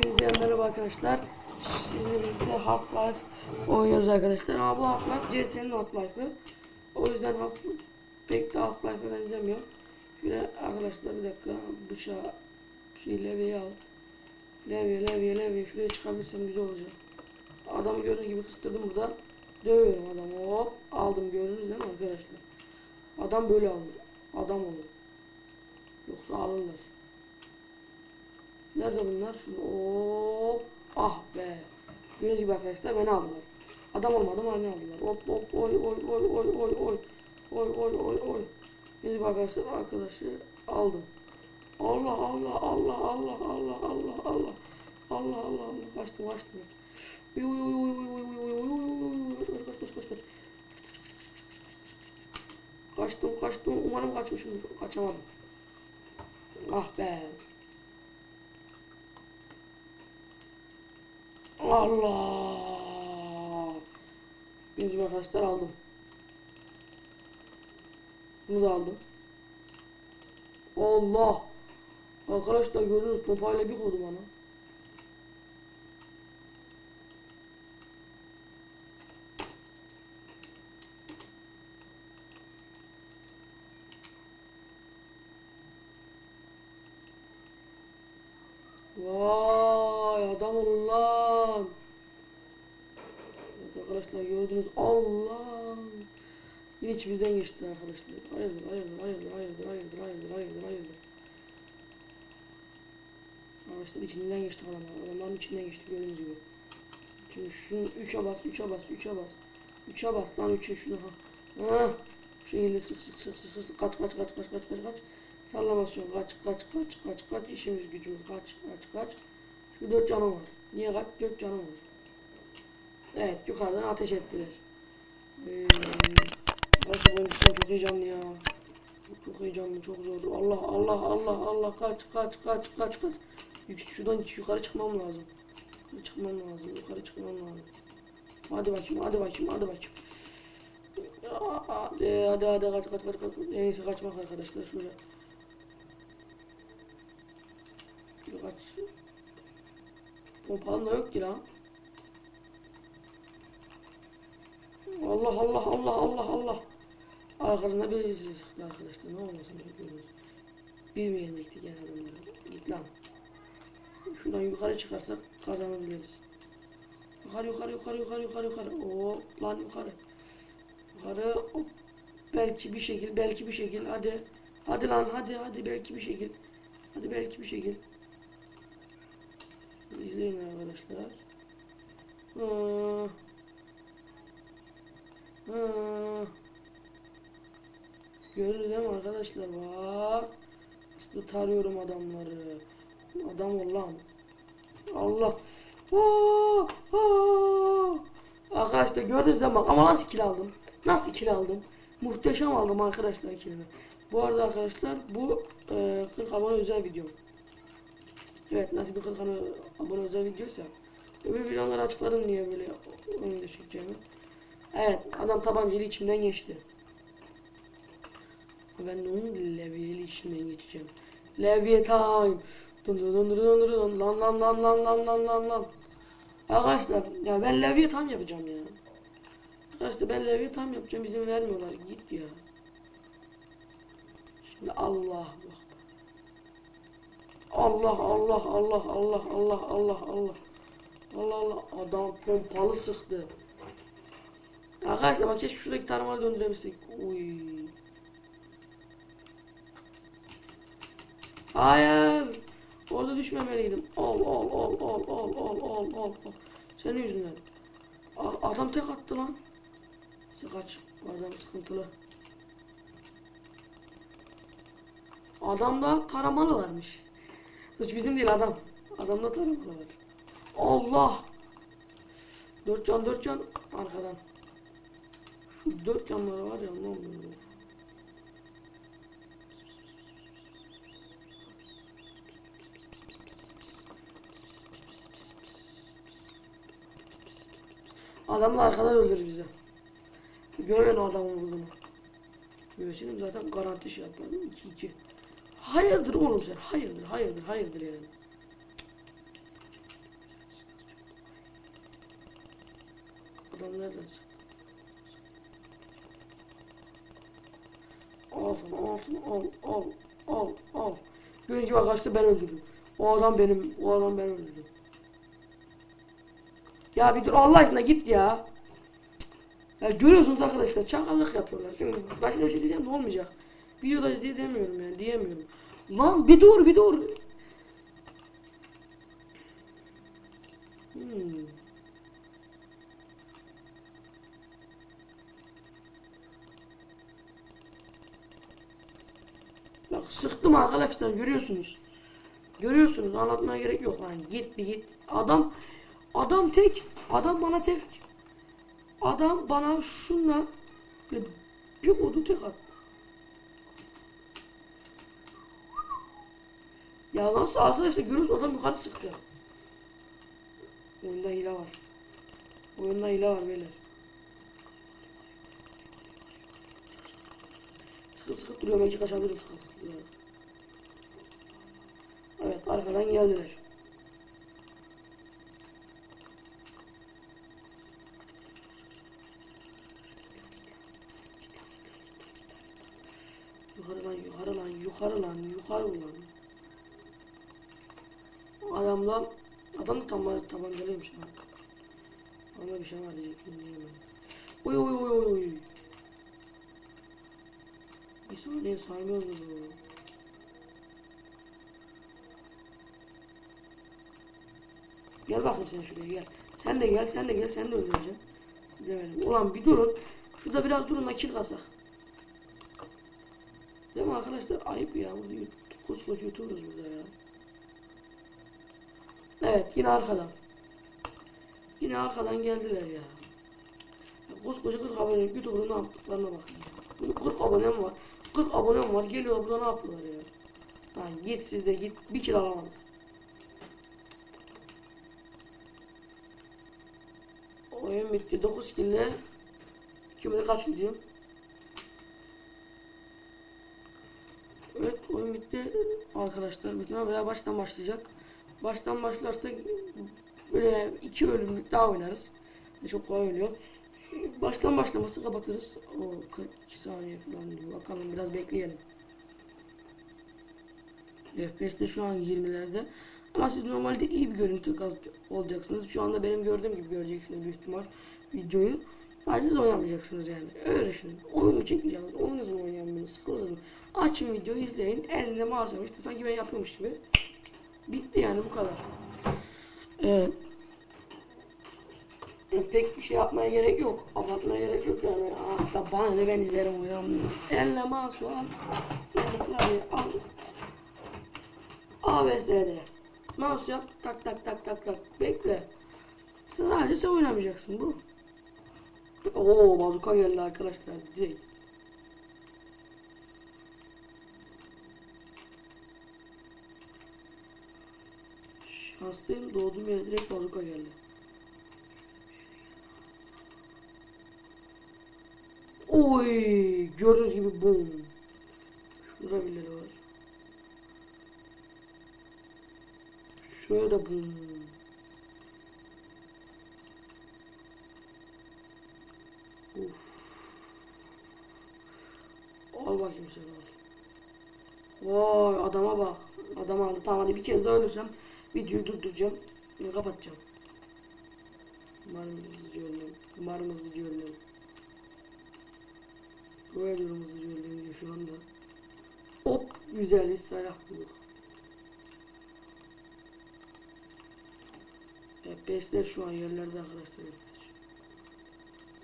Hepinize merhaba arkadaşlar. Sizle birlikte Half-Life oynuyoruz arkadaşlar. Ama bu Half-Life CS'nin Half-Life'ı. O yüzden Half pek de Half-Life'e benzemiyor. Şöyle arkadaşlar bir dakika bıçağı şey levyeyi al. Levye levye levye şuraya çıkabilirsem güzel olacak. Adamı gördüğünüz gibi kıstırdım burada. Dövüyorum adamı hop aldım gördünüz değil mi arkadaşlar? Adam böyle alır. Adam olur. Yoksa alırlar. Nerede bunlar? Hop. Ah be. Gördüğünüz gibi arkadaşlar beni aldılar. Adam olmadım beni aldılar. Hop hop oy oy oy oy oy oy. Oy oy oy oy. Gördüğünüz gibi arkadaşlar arkadaşı aldım. Allah Allah Allah Allah Allah Allah Allah. Allah Allah Allah. Kaçtım kaçtım. Uy uy uy uy uy uy uy uy uy uy. Kaç kaç kaç kaç kaç. Kaçtım kaçtım. Umarım kaçmışımdır. Kaçamadım. Ah be. Allah. Yüz arkadaşlar aldım. Bunu da aldım. Allah. Arkadaşlar gördünüz pompayla bir koydum bana. Vay adam olun lan. Evet gördünüz Allah. Yine içimizden geçti arkadaşlar. Hayırdır hayırdır hayırdır hayırdır hayırdır hayırdır hayırdır hayırdır. Arkadaşlar içinden geçti adamlar. Adamların içinden geçti gördüğünüz gibi. Şimdi şunu 3'e bas 3'e bas 3'e bas. 3'e bas lan 3'e şunu ha. Ha. Şu şekilde sık sık sık sık sık kaç kaç kaç kaç kaç kaç kaç. Sallamasyon kaç kaç kaç kaç kaç işimiz gücümüz kaç kaç kaç. Şu dört canım var. Niye kaç? Dört canım var. Evet yukarıdan ateş ettiler. Ee, Arkadaşlar cidden çok heyecanlı ya. Çok heyecanlı çok zor. Allah Allah Allah Allah kaç kaç kaç kaç kaç. Şuradan yukarı çıkmam lazım. Yukarı çıkmam lazım. Yukarı çıkmam lazım. Hadi bakayım hadi bakayım hadi bakayım. Hadi hadi hadi kaç kaç kaç kaç. En iyisi kaçmak arkadaşlar şöyle. Şöyle kaç. Pompalım da yok ki lan. Allah Allah Allah Allah Allah. Arkadan bir bizi çıktı arkadaşlar. Ne olmasın bekliyoruz. Bir mi yenecektik yani adamları? Git lan. Şuradan yukarı çıkarsak kazanabiliriz. Yukarı yukarı yukarı yukarı yukarı yukarı. Oo lan yukarı. Yukarı hop. Belki bir şekil belki bir şekil hadi. Hadi lan hadi hadi belki bir şekil. Hadi belki bir şekil. İzleyin arkadaşlar. Aa. Gördünüz değil mi arkadaşlar bak. Aslında tarıyorum adamları. Adam ol. Allah. Arkadaşlar gördünüz değil mi? Ama nasıl kill aldım? Nasıl kill aldım? Muhteşem aldım arkadaşlar killimi. Bu arada arkadaşlar bu e, 40 abone özel video. Evet nasıl bir 40 abone- özel videoysa. Öbür videoları açıklarım niye böyle önünde çekeceğimi. Evet adam tabancayla içimden geçti. Ben de onun levyeli içinden geçeceğim. Levye time. Dun dun dun dun dun. Lan lan lan lan lan lan lan lan. Arkadaşlar ya ben levye tam yapacağım ya. Arkadaşlar ben levye tam yapacağım izin vermiyorlar. Git ya. Şimdi Allah bak. Allah Allah Allah Allah Allah Allah Allah. Allah Allah adam pompalı sıktı. Arkadaşlar bak keşke şuradaki tarımları döndürebilsek. Uy. Hayır. Orada düşmemeliydim. Ol ol ol ol ol ol ol ol. Senin yüzünden. Adam tek attı lan. Sıkaç. Bu adam sıkıntılı. Adamda taramalı varmış. Hiç bizim değil adam. Adamda taramalı var. Allah. Dört can dört can arkadan. Dört camları var ya Allah'ım. Adamla arkadan öldürür bizi. Görmen o adamı vurduğunu. Göğsünüm zaten garanti şey yapmadım. 2-2. Hayırdır oğlum sen? Hayırdır, hayırdır, hayırdır yani. Adam nereden çıktı? Alsın, alsın, al, al, al, al. Gördüğünüz gibi arkadaşlar ben öldürdüm. O adam benim, o adam ben öldürdüm. Ya bir dur Allah aşkına git ya. Ya görüyorsunuz arkadaşlar çakallık yapıyorlar. Şimdi başka bir şey diyeceğim de olmayacak. Videoda diye demiyorum yani diyemiyorum. Lan bir dur bir dur. Hmm. Sıktım arkadaşlar görüyorsunuz. Görüyorsunuz anlatmaya gerek yok lan git bir git. Adam adam tek adam bana tek adam bana şunla bir, bir odu tek attı. Ya nasıl arkadaşlar görüyorsunuz adam yukarı sıktı. Oyunda hile var. Oyunda hile var beyler. Sıkıp sıkıp duruyorum belki kaçabilirim sıkıp sıkıp duruyorum. Evet arkadan geldiler. Yukarı lan yukarı lan yukarı lan yukarı lan. Adamla adam tam tabancalıymış ha. Ona bir şey var diyecektim diyemedim. Oy oy oy oy oy. Saniye saymıyorum bunu. Gel bakayım sen şuraya gel. Sen de gel, sen de gel, sen de öldüreceğim. Demedim. Ulan bir durun. Şurada biraz durun da kill kasak. Değil mi arkadaşlar? Ayıp ya. Burada yut- koskoca yutuyoruz burada ya. Evet yine arkadan. Yine arkadan geldiler ya. ya koskoca 40 abone YouTuber'ın ne yaptıklarına bakın. ya. 40 abonem var. 40 abonem var. Geliyor burada ne yapıyorlar ya. Lan git siz de git. Bir kill alamadık. Oyun bitti. 9 kille. Kim kaçıncıyım? Evet oyun bitti arkadaşlar. Bitme veya baştan başlayacak. Baştan başlarsa böyle iki bölümlük daha oynarız. Çok kolay oluyor. Baştan başlaması kapatırız. O 42 saniye falan diyor. Bakalım biraz bekleyelim. FPS'te şu an 20'lerde. Ama siz normalde iyi bir görüntü olacaksınız. Şu anda benim gördüğüm gibi göreceksiniz büyük ihtimal videoyu. Sadece siz oynamayacaksınız yani. Öyle düşünün. Oyun mu çekeceksiniz? Oyunuz mu oynayamıyorsunuz? Sıkıldınız mı? Açın videoyu izleyin. Elinde var. İşte sanki ben yapıyormuş gibi. Bitti yani bu kadar. Ee, pek bir şey yapmaya gerek yok. Abartmaya gerek yok yani. Ah da bana ne ben izlerim oynamıyorum. Elle mouse al. Elle klavye al. A ve Z'de. Mouse yap. Tak tak tak tak tak. Bekle. Sen sadece sen oynamayacaksın bu. Oo bazuka geldi arkadaşlar. Direkt. Şanslıyım doğduğum yere direkt bazuka geldi. Oy gördüğünüz gibi boom. Şurada birileri var. Şöyle boom. Uf. Al bakayım sen al. Vay adama bak. Adam aldı. Tamam hadi bir kez daha ölürsem videoyu durduracağım. Kapatacağım. Umarım hızlıca ölmem. Umarım hızlıca ölmem. Böyle diyorum hızlıca öldüm diye şu anda. Hop güzel bir silah bulduk. FPS'ler şu an yerlerde arkadaşlar.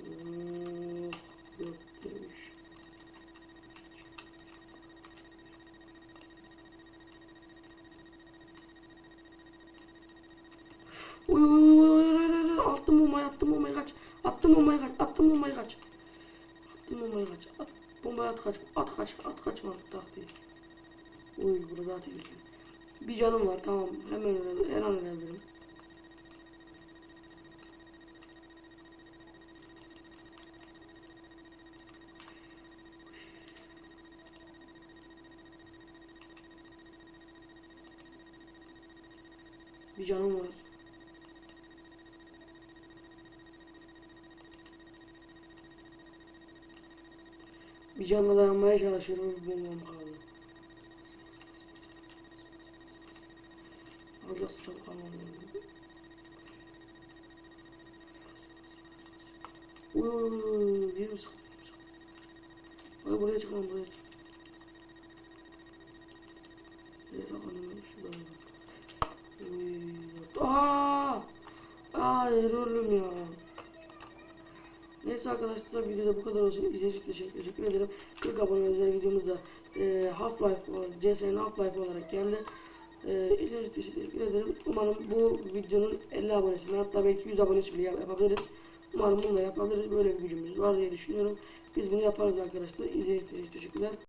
Oh, dövüş. Uy uy uy uy uy uy uy attım bombayı attım bombayı kaç attım bombayı kaç attım bombayı kaç attım bombayı kaç at bombayı at kaç at kaç at kaçma taktiği Uy burada daha bir canım var tamam. Hemen öyle her an ölebilirim. Bir canım var. Bir canla dayanmaya çalışıyorum. Bombam kaldı. Uy uy uy uy. Bir mi? Hadi buraya çıkalım buraya çık. Nereye bakalım ben şuraya bak. Uy. dört- Aa! Hayır ölüm ya. Neyse arkadaşlar videoda bu kadar olsun. İzlediğiniz için teşekkür, teşekkür ederim. 40 abone özel videomuzda e, Half-Life CS'nin Half-Life olarak geldi. E, teşekkür ederim. Umarım bu videonun 50 abonesini hatta belki 100 abonesi bile yap- yapabiliriz. Umarım bunu da yapabiliriz. Böyle bir gücümüz var diye düşünüyorum. Biz bunu yaparız arkadaşlar. İzlediğiniz için teşekkürler.